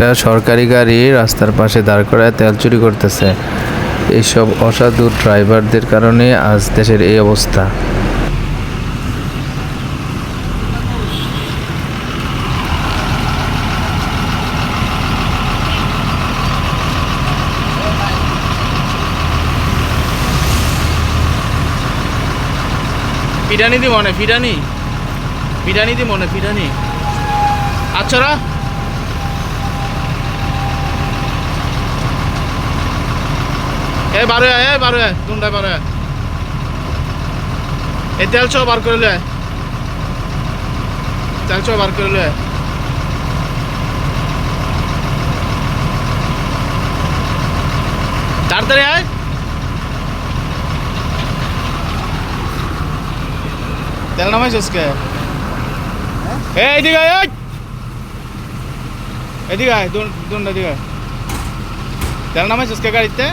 একটা সরকারি গাড়ি রাস্তার পাশে দাঁড় করায় তেল চুরি করতেছে। এইসব অসাধু ড্রাইভারদের কারণে আজ দেশের এই অবস্থা। ফিরানি দি মনে, ফিরানি। ফিরানি দি মনে, ফিরানি। আচ্ছারা এ, বারো এ, বারো দুন্ডা বারো আয়। এই তেল ছ বার করে তেল ছ বার করে লয় তাড়াতাড়ি আয়। তেল নামাইছিস কে? এ এদিকে এদিকে আয়, দুন দুন এদিকে আয়। তেল নামাইছিস কে গাড়িতে?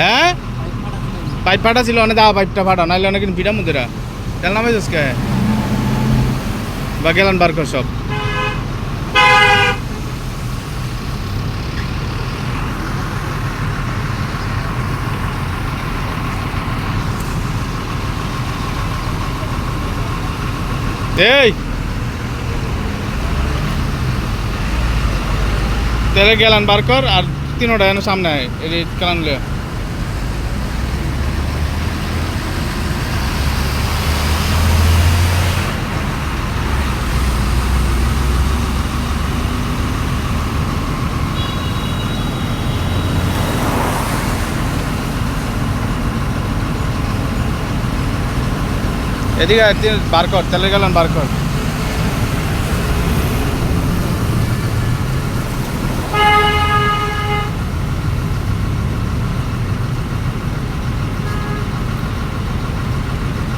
হ্যাঁ? পাইপ ফাটা ছিল অনেক দা পাইপটা ফাটা নাইলে অনেক ভিড়া মুদিরা তেল নামাইছিস কে? বা গেলান বার কর সব। এই! তেলে গেলান বার কর, আর তিনোটা এনে সামনে এই গেলান লিয়ে। এদিকে তিন বার কর তেলের গেলান বার কর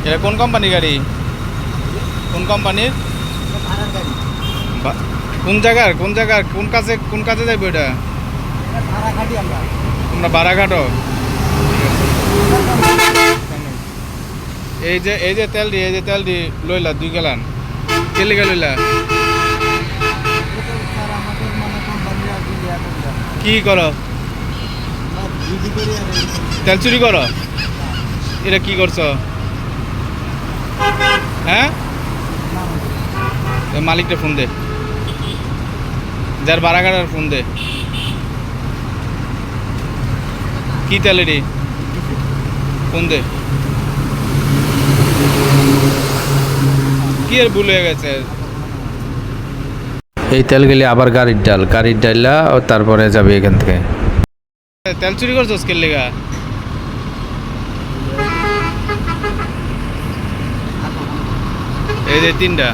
এটা কোন কোম্পানি গাড়ি? কোন কোম্পানির কোন জায়গার কোন জায়গার কোন কাজে কোন কাজে যাইব এটা? তোমরা বারাঘাটও এই যে এই যে তেল দি, এই যে তেল দি লইলা, দুই গেলান। কেলিকা লইলা? কি করো? তেল চুরি করো? এটা কি করছ? হ্যাঁ? মালিকটা ফোন দে। যার বারাগাড়ার ফোন দে। কি তেল এটি? ফোন দে। কি আর ভুল হয়ে গেছে? এই তেল গেলে আবার গাড়ির ডাল গাড়ির ডাইলা ও তারপরে যাবে এখান থেকে। তেল চুরি করছ স্কেল লেগা? এই যে তিনটা।